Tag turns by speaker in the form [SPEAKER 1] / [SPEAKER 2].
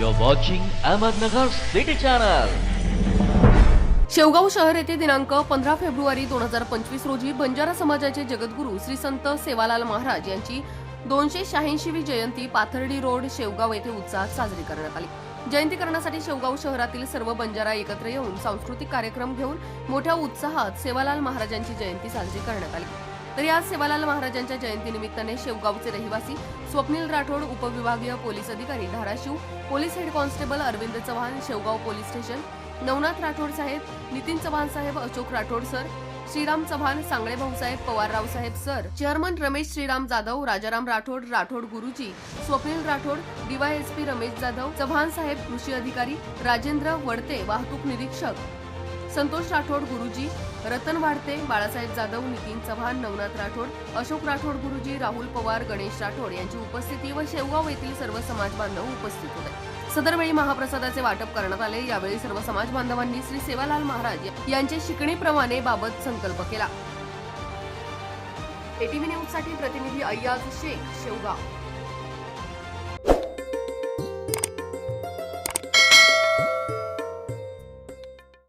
[SPEAKER 1] You're watching Ahmednagar city channel
[SPEAKER 2] Shevgaon शहर येथे दिनांक पंधरा फेब्रुवारी दोन हजार पंचवीस रोजी बंजारा समाजाचे जगद्गुरू श्री संत सेवालाल महाराज यांची दोनशे शहाऐंशीवी जयंती पाथर्डी रोड शेवगाव येथे उत्साहात साजरी करण्यात आली. जयंती करण्यासाठी शेवगाव शहरातील सर्व बंजारा एकत्र येऊन सांस्कृतिक कार्यक्रम घेऊन मोठ्या उत्साहात सेवालाल महाराजांची जयंती साजरी करण्यात आली. तर या सेवालाल महाराजांच्या जयंतीनिमित्ताने शेवगावचे रहिवासी स्वप्नील राठोड उपविभागीय पोलीस अधिकारी Dharashiv police head constable Arvind Chavan Shevgaon police station Navnath Rathod साहेब नितीन चव्हाण साहेब अशोक राठोड सर श्रीराम चव्हाण सांगळे भाऊसाहेब पवारराव साहेब सर चेअरमन रमेश श्रीराम जाधव राजाराम राठोड राठोड गुरुजी स्वप्नील राठोड डीवायएसपी रमेश जाधव चव्हाण साहेब कृषी अधिकारी राजेंद्र वडते वाहतूक निरीक्षक संतोष राठोड गुरुजी रतन वाढते बाळासाहेब जाधव नितीन चव्हाण नवनाथ राठोड अशोक राठोड गुरुजी राहुल पवार गणेश राठोड यांची उपस्थिती व शेवगाव येथील सर्व समाज बांधव उपस्थित होते. सदरवेळी महाप्रसादाचे वाटप करण्यात आले. यावेळी सर्व समाज बांधवांनी श्री सेवालाल महाराज यांचे शिकणीप्रमाणे बाबत संकल्प केला. एटीव्ही न्यूजसाठी प्रतिनिधी अय्याज शेख शेवगाव.